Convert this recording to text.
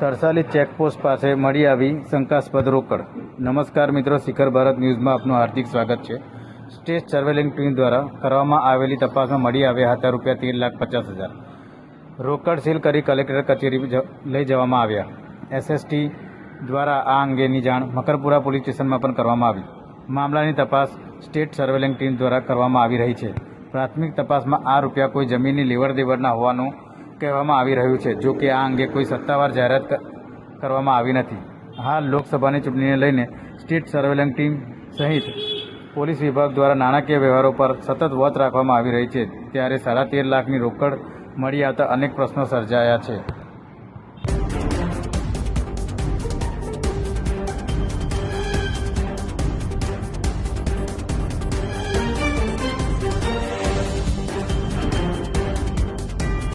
Tarsali checkpost પાસે મળી આવી શંકાસ્પદ રોકડ. નમસ્કાર મિત્રો, શિખર ભારત ન્યૂઝમાં આપનું હાર્દિક સ્વાગત છે. સ્ટેટ સર્વેલિંગ ટીમ દ્વારા કરવામાં આવેલી તપાસમાં મળી આવ્યા હતા રૂપિયા તેર લાખ પચાસ હજાર. રોકડ સીલ કરી કલેક્ટર કચેરી લઈ જવામાં આવ્યા. એસએસટી દ્વારા આ અંગેની જાણ મકરપુરા પોલીસ સ્ટેશનમાં પણ કરવામાં આવી. મામલાની તપાસ સ્ટેટ સર્વેલિંગ ટીમ દ્વારા કરવામાં આવી રહી છે. પ્રાથમિક તપાસમાં આ રૂપિયા કોઈ જમીનની લેવડ દેવડના હોવાનું કહેવામાં આવી રહ્યું છે, જો કે આ અંગે કોઈ સત્તાવાર જાહેરાત કરવામાં આવી નથી. હાલ લોકસભાની ચૂંટણીને લઈને સ્ટેટ સર્વેલન્સ ટીમ સહિત પોલીસ વિભાગ દ્વારા નાણાકીય વ્યવહારો પર સતત વોચ રાખવામાં આવી રહી છે. ત્યારે સાડા તેર લાખની રોકડ મળી આવતા અનેક પ્રશ્નો સર્જાયા છે.